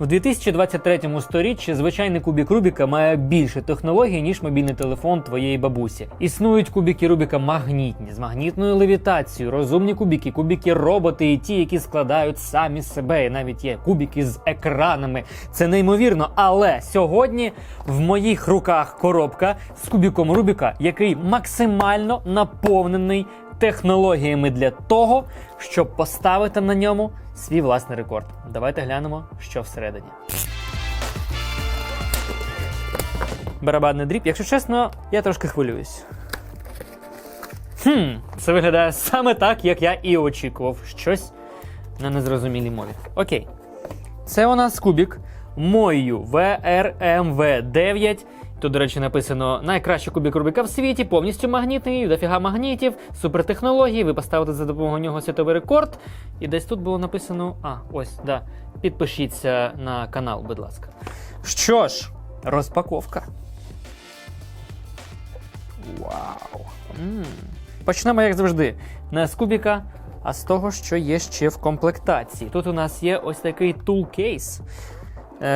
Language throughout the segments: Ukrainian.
В 2023 сторіччі звичайний кубік Рубіка має більше технологій, ніж мобільний телефон твоєї бабусі. Існують кубики Рубіка магнітні з магнітною левітацією, розумні кубики, кубики роботи і ті, які складають самі себе. І навіть є кубики з екранами. Це неймовірно. Але сьогодні в моїх руках коробка з кубіком Рубіка, який максимально наповнений технологіями для того, щоб поставити на ньому свій власний рекорд. Давайте глянемо, що всередині. Барабанний дріб. Якщо чесно, я трошки хвилююсь. Хм, це виглядає саме так, як я і очікував. Щось на незрозумілій мові. Окей. Це у нас кубік Мою VRMV 9. Тут, до речі, написано найкращий кубік Рубіка в світі, повністю магнітний, дофіга магнітів, супертехнології. Ви поставите за допомогою нього світовий рекорд. І десь тут було написано: а, ось, да. Підпишіться на канал, будь ласка. Що ж, розпаковка. Вау. м Почнемо, як завжди, не з кубіка, а з того, що є ще в комплектації. Тут у нас є ось такий тулкейс.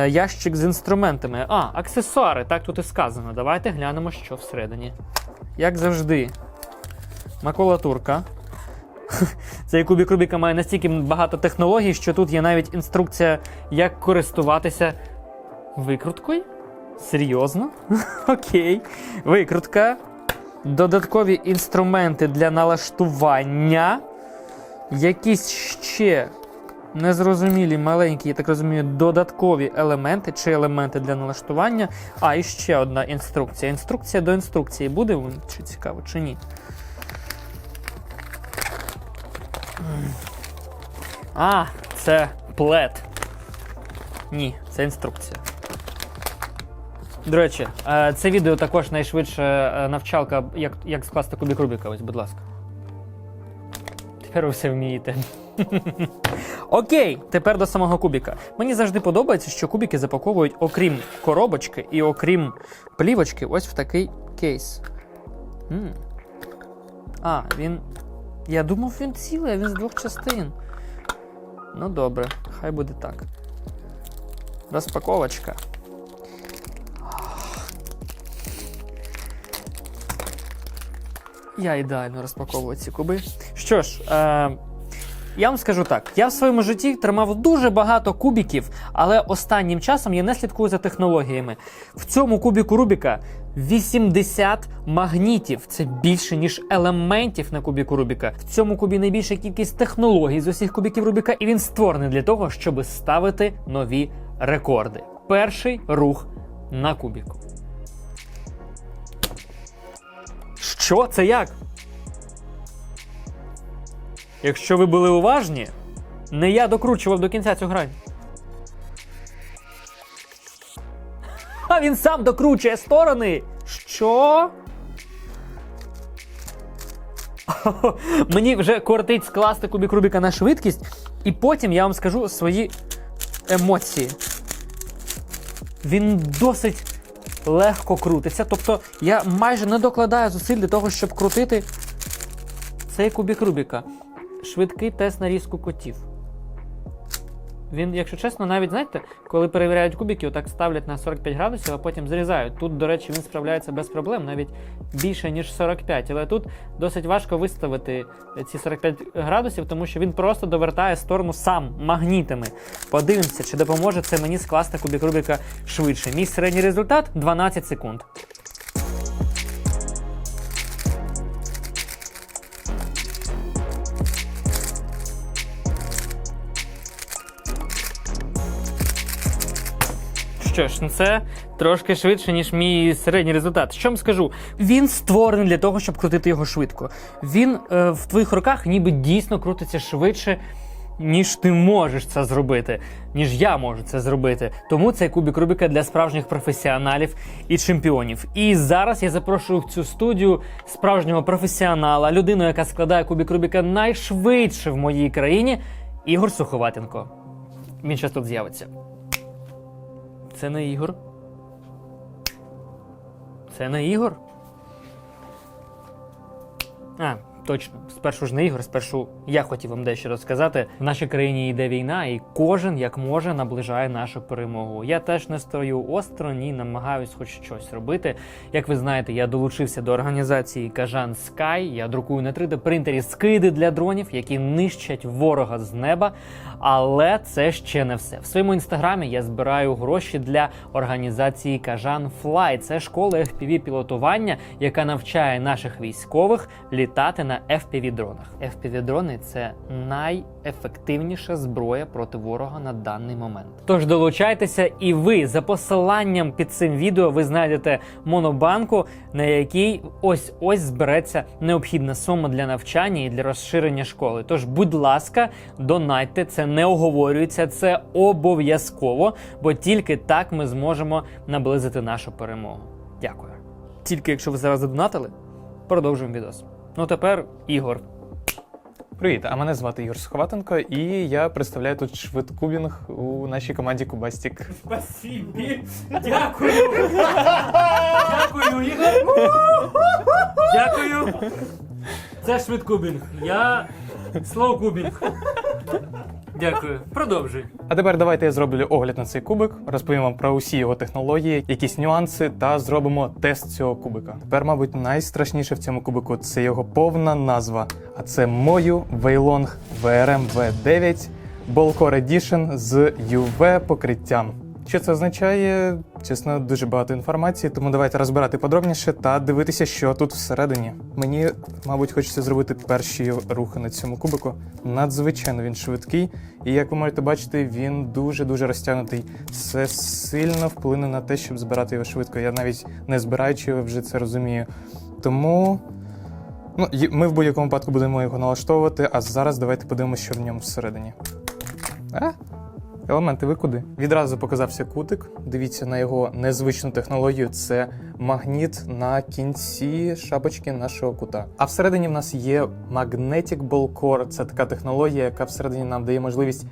Ящик з інструментами. А, аксесуари, так тут і сказано. Давайте глянемо, що всередині. Як завжди, макулатурка. Цей кубік Рубіка має настільки багато технологій, що тут є навіть інструкція, як користуватися викруткою. Серйозно? Окей. Викрутка. Додаткові інструменти для налаштування. Якісь ще незрозумілі маленькі, я так розумію, додаткові елементи чи елементи для налаштування. А, і ще одна інструкція. Інструкція до інструкції буде чи цікаво, чи ні. А, це плед. Ні, це інструкція. До речі, е, це відео також найшвидше е, навчалка, як, як скласти кубік Рубіка. Ось, будь ласка. Тепер ви все вмієте. Окей, тепер до самого кубіка. Мені завжди подобається, що кубики запаковують, окрім коробочки і окрім плівочки, ось в такий кейс. м А, він. Я думав, він цілий, а він з двох частин. Ну добре, хай буде так. Розпаковочка. Я ідеально розпаковую ці куби. Що ж, е, я вам скажу так: я в своєму житті тримав дуже багато кубіків, але останнім часом я не слідкую за технологіями. В цьому кубіку Рубіка 80 магнітів. Це більше, ніж елементів на кубіку Рубіка. В цьому кубі найбільша кількість технологій з усіх кубіків Рубіка, і він створений для того, щоб ставити нові рекорди. Перший рух на кубіку. Що це як? Якщо ви були уважні, не я докручував до кінця цю грань. А він сам докручує сторони. Що? Мені вже кортить скласти кубік Рубіка на швидкість, і потім я вам скажу свої емоції. Він досить легко крутиться. Тобто я майже не докладаю зусиль для того, щоб крутити цей кубік Рубіка. Швидкий тест на різку котів. Він, якщо чесно, навіть знаєте, коли перевіряють кубики, отак ставлять на 45 градусів, а потім зрізають. Тут, до речі, він справляється без проблем, навіть більше, ніж 45. Але тут досить важко виставити ці 45 градусів, тому що він просто довертає сторону сам магнітами. Подивимося, чи допоможе це мені скласти кубик Рубіка швидше. Мій середній результат 12 секунд. Що ж, ну це трошки швидше, ніж мій середній результат. Що вам скажу? Він створений для того, щоб крутити його швидко. Він е, в твоїх руках ніби дійсно крутиться швидше, ніж ти можеш це зробити, ніж я можу це зробити. Тому цей кубік Рубіка для справжніх професіоналів і чемпіонів. І зараз я запрошую в цю студію справжнього професіонала, людину, яка складає кубік Рубіка найшвидше в моїй країні, Ігор Суховатенко. Він зараз тут з'явиться. Це не Ігор. Це не Ігор. А, точно спершу ж не ігор, спершу я хотів вам дещо розказати. В нашій країні йде війна, і кожен як може наближає нашу перемогу. Я теж не стою осторонь і намагаюсь хоч щось робити. Як ви знаєте, я долучився до організації Кажан Sky. Я друкую на 3D принтері скиди для дронів, які нищать ворога з неба. Але це ще не все. В своєму інстаграмі я збираю гроші для організації Кажан Fly. Це школа fpv пілотування, яка навчає наших військових літати на fpv дронах. fpv дрони це найефективніша зброя проти ворога на даний момент. Тож долучайтеся, і ви за посиланням під цим відео ви знайдете монобанку, на якій ось ось збереться необхідна сума для навчання і для розширення школи. Тож, будь ласка, донайте, це не оговорюється, це обов'язково, бо тільки так ми зможемо наблизити нашу перемогу. Дякую. Тільки якщо ви зараз задонатили, продовжуємо відос. Ну тепер Ігор. Привіт, а мене звати Ігор Сховатенко, і я представляю тут швидкубінг у нашій команді Кубастік. Спасибі. Дякую. Дякую, Ігор. Дякую. Це швидкубінг. Я слоукубінг. Дякую. Продовжуй. А тепер давайте я зроблю огляд на цей кубик, розповім вам про усі його технології, якісь нюанси та зробимо тест цього кубика. Тепер, мабуть, найстрашніше в цьому кубику це його повна назва. А це мою Weilong VRM V9 Ballcore Edition з UV покриттям. Що це означає? Чесно, дуже багато інформації, тому давайте розбирати подробніше та дивитися, що тут всередині. Мені, мабуть, хочеться зробити перші рухи на цьому кубику. Надзвичайно він швидкий, і як ви можете бачити, він дуже-дуже розтягнутий. Це сильно вплине на те, щоб збирати його швидко. Я навіть не збираючи його вже це розумію. Тому. Ну, ми в будь-якому випадку будемо його налаштовувати, а зараз давайте подивимося, що в ньому всередині. А? Елементи, ви куди? Відразу показався кутик. Дивіться на його незвичну технологію. Це магніт на кінці шапочки нашого кута. А всередині в нас є Magnetic Ball Core. Це така технологія, яка всередині нам дає можливість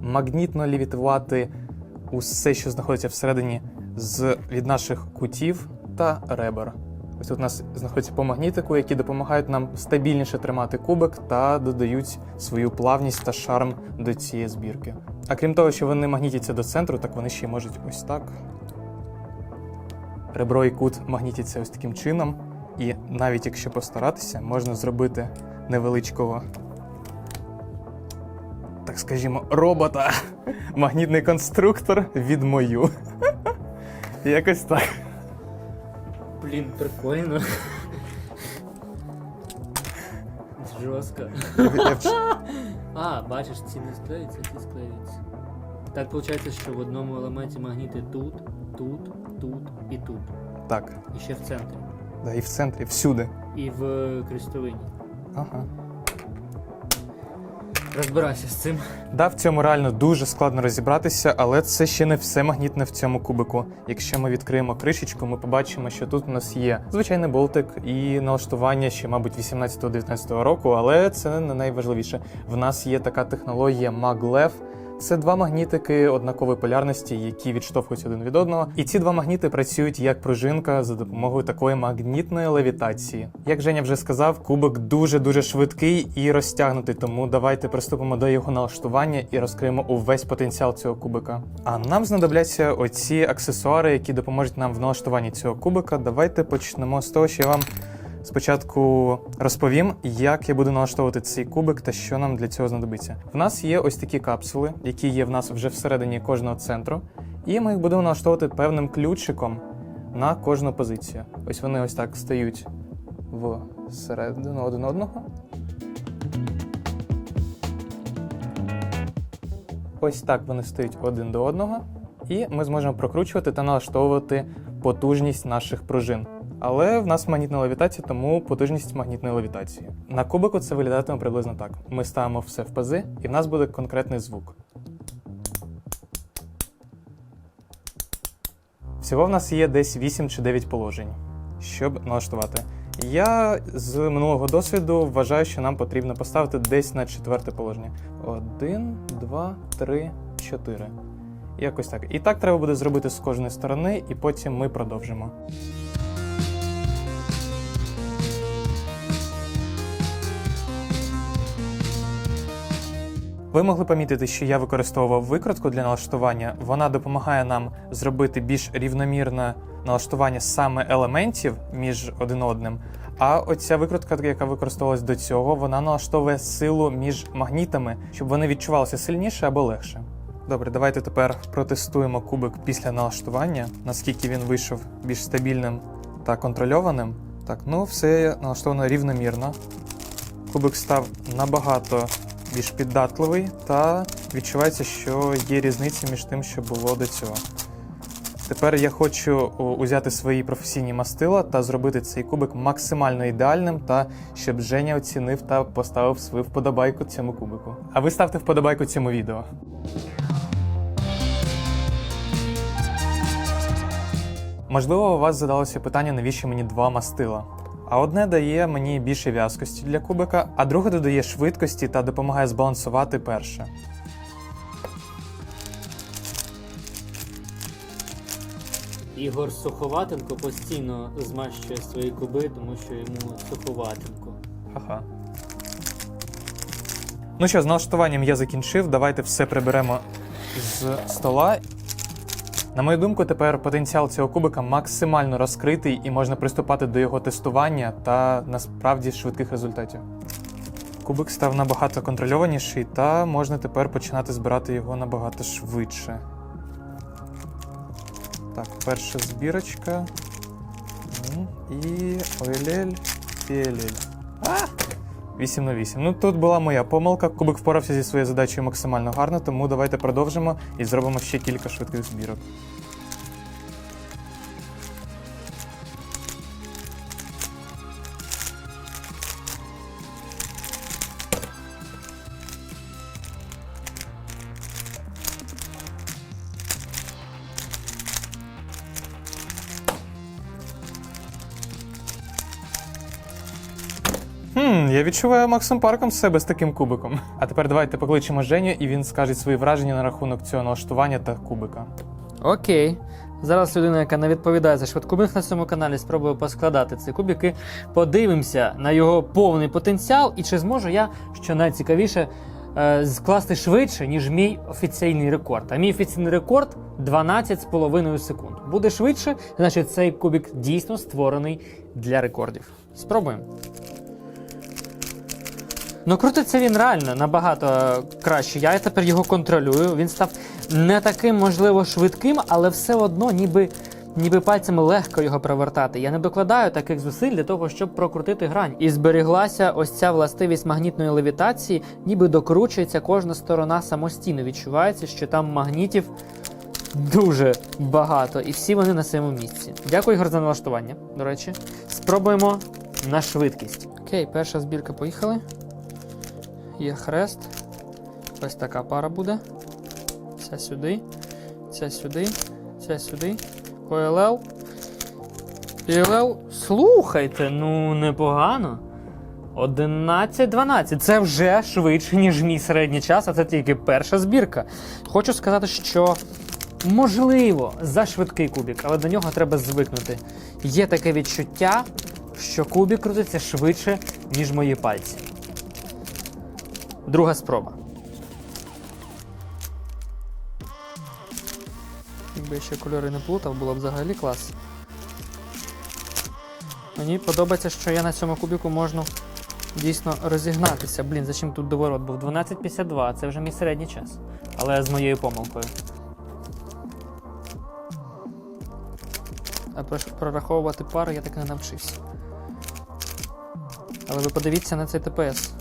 магнітно лівітувати усе, що знаходиться всередині, з від наших кутів та ребер. Ось тут у нас знаходяться по магнітику, які допомагають нам стабільніше тримати кубик та додають свою плавність та шарм до цієї збірки. А крім того, що вони магнітяться до центру, так вони ще й можуть ось так. Ребро і кут магнітяться ось таким чином. І навіть якщо постаратися, можна зробити невеличкого, так скажімо, робота. Магнітний конструктор від мою. Якось так. Блін, прикольно. Жорстко. А, бачиш, ці не склеються, ці склеються. Так виходить, що в одному елементі магніти тут, тут, тут і тут. Так, І ще в центрі. да, і в центрі, всюди. І в крестовині. Ага. Розбирайся з цим. Да, в цьому реально дуже складно розібратися, але це ще не все магнітне в цьому кубику. Якщо ми відкриємо кришечку, ми побачимо, що тут у нас є звичайний болтик і налаштування ще, мабуть, 18-19 року, але це не найважливіше. В нас є така технологія maglev. Це два магнітики однакової полярності, які відштовхуються один від одного. І ці два магніти працюють як пружинка за допомогою такої магнітної левітації. Як Женя вже сказав, кубик дуже дуже швидкий і розтягнутий, тому давайте приступимо до його налаштування і розкриємо увесь потенціал цього кубика. А нам знадобляться оці аксесуари, які допоможуть нам в налаштуванні цього кубика. Давайте почнемо з того, що я вам Спочатку розповім, як я буду налаштовувати цей кубик та що нам для цього знадобиться. В нас є ось такі капсули, які є в нас вже всередині кожного центру, і ми їх будемо налаштовувати певним ключиком на кожну позицію. Ось вони ось так стають всередину один одного. Ось так вони стають один до одного, і ми зможемо прокручувати та налаштовувати потужність наших пружин. Але в нас магнітна левітація, тому потужність магнітної левітації. На кубику це виглядатиме приблизно так: ми ставимо все в пази, і в нас буде конкретний звук. Всього в нас є десь 8 чи 9 положень, щоб налаштувати. Я з минулого досвіду вважаю, що нам потрібно поставити десь на четверте положення. Один, два, три, чотири. Якось так. І так треба буде зробити з кожної сторони, і потім ми продовжимо. Ви могли помітити, що я використовував викрутку для налаштування. Вона допомагає нам зробити більш рівномірне налаштування саме елементів між один одним. А оця викрутка, яка використовувалась до цього, вона налаштовує силу між магнітами, щоб вони відчувалися сильніше або легше. Добре, давайте тепер протестуємо кубик після налаштування, наскільки він вийшов більш стабільним та контрольованим. Так, ну все налаштовано рівномірно. Кубик став набагато більш піддатливий, та відчувається, що є різниця між тим, що було до цього. Тепер я хочу узяти свої професійні мастила та зробити цей кубик максимально ідеальним, та щоб Женя оцінив та поставив свою вподобайку цьому кубику. А ви ставте вподобайку цьому відео. Можливо, у вас задалося питання, навіщо мені два мастила. А одне дає мені більше в'язкості для кубика, а друге додає швидкості та допомагає збалансувати перше. Ігор Суховатенко постійно змащує свої куби, тому що йому суховатенко. Ха-ха. Ну що, з налаштуванням я закінчив. Давайте все приберемо з стола. На мою думку, тепер потенціал цього кубика максимально розкритий і можна приступати до його тестування та насправді швидких результатів. Кубик став набагато контрольованіший, та можна тепер починати збирати його набагато швидше. Так, перша збірочка. І ой-лель, пєлель. А! 8 на 8. Ну тут була моя помилка. Кубик впорався зі своєю задачею максимально гарно, тому давайте продовжимо і зробимо ще кілька швидких збірок. Я Максом Парком себе з таким кубиком. А тепер давайте покличемо Женю, і він скаже свої враження на рахунок цього налаштування та кубика. Окей. Зараз людина, яка не відповідає за швидкобіг на цьому каналі, спробує поскладати ці кубики. Подивимося на його повний потенціал, і чи зможу я, що найцікавіше, е, скласти швидше, ніж мій офіційний рекорд. А мій офіційний рекорд 12,5 секунд. Буде швидше, значить цей кубик дійсно створений для рекордів. Спробуємо. Ну, крутиться він реально набагато краще. Я тепер його контролюю. Він став не таким, можливо, швидким, але все одно, ніби, ніби пальцями легко його провертати. Я не докладаю таких зусиль для того, щоб прокрутити грань. І зберіглася ось ця властивість магнітної левітації, ніби докручується кожна сторона самостійно. Відчувається, що там магнітів дуже багато, і всі вони на своєму місці. Дякую, Ігор, за налаштування. До речі, спробуємо на швидкість. Окей, перша збірка поїхали. Є хрест. Ось така пара буде. Ця сюди, ця сюди, ця сюди. ПЛЛ. ПЛЛ. Слухайте, ну непогано. 11-12. Це вже швидше, ніж мій середній час, а це тільки перша збірка. Хочу сказати, що можливо за швидкий кубік, але до нього треба звикнути. Є таке відчуття, що кубік крутиться швидше, ніж мої пальці. Друга спроба. Якби ще кольори не плутав, було б взагалі клас. Мені подобається, що я на цьому кубіку можу дійсно розігнатися. Блін, зачем тут доворот був? 12.52, це вже мій середній час. Але з моєю помилкою. А прораховувати пари я так не навчився. Але ви подивіться на цей ТПС.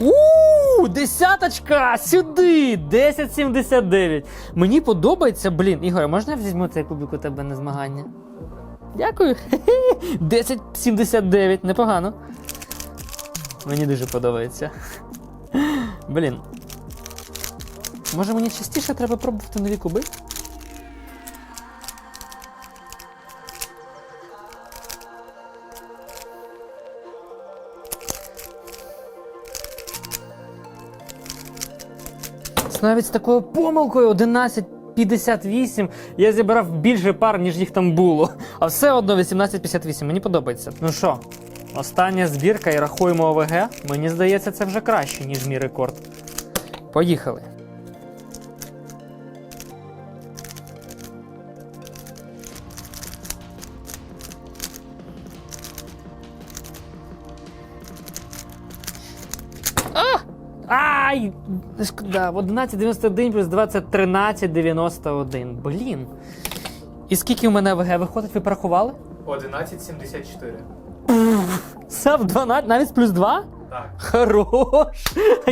У, десяточка! Сюди! 10,79. Мені подобається, блін. Ігор, можна я візьму цей кубик у тебе на змагання? Дякую. 10,79, непогано. Мені дуже подобається. Блін. Може мені частіше треба пробувати нові куби? Навіть з такою помилкою 11.58 я зібрав більше пар, ніж їх там було. А все одно 18.58. Мені подобається. Ну що, остання збірка і рахуємо ОВГ. Мені здається, це вже краще, ніж мій рекорд. Поїхали. Шкода, 11,91 плюс 20, 13,91. Блін. І скільки у мене ВГ виходить, ви порахували? 11,74. Сав 12, навіть плюс 2? Так. Хорош!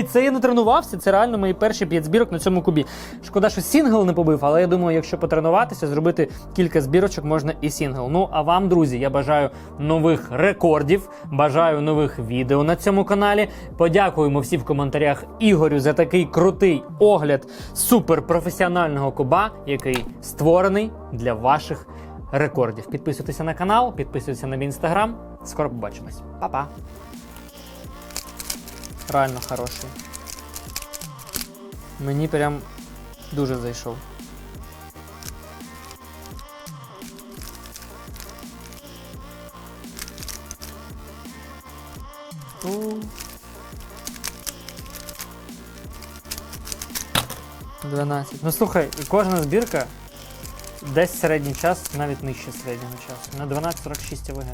Це я не тренувався, це реально мої перші 5 збірок на цьому кубі. Шкода, що сінгл не побив, але я думаю, якщо потренуватися, зробити кілька збірочок, можна і сінгл. Ну а вам, друзі, я бажаю нових рекордів, бажаю нових відео на цьому каналі. Подякуємо всі в коментарях Ігорю за такий крутий огляд суперпрофесіонального куба, який створений для ваших рекордів. Підписуйтеся на канал, підписуйтеся на мій інстаграм. Скоро побачимось. Па-па! Реально хороший. Мені прям дуже зайшов. У. 12. Ну слухай, кожна збірка десь середній час, навіть нижче середнього часу. На 12.46 АВГ.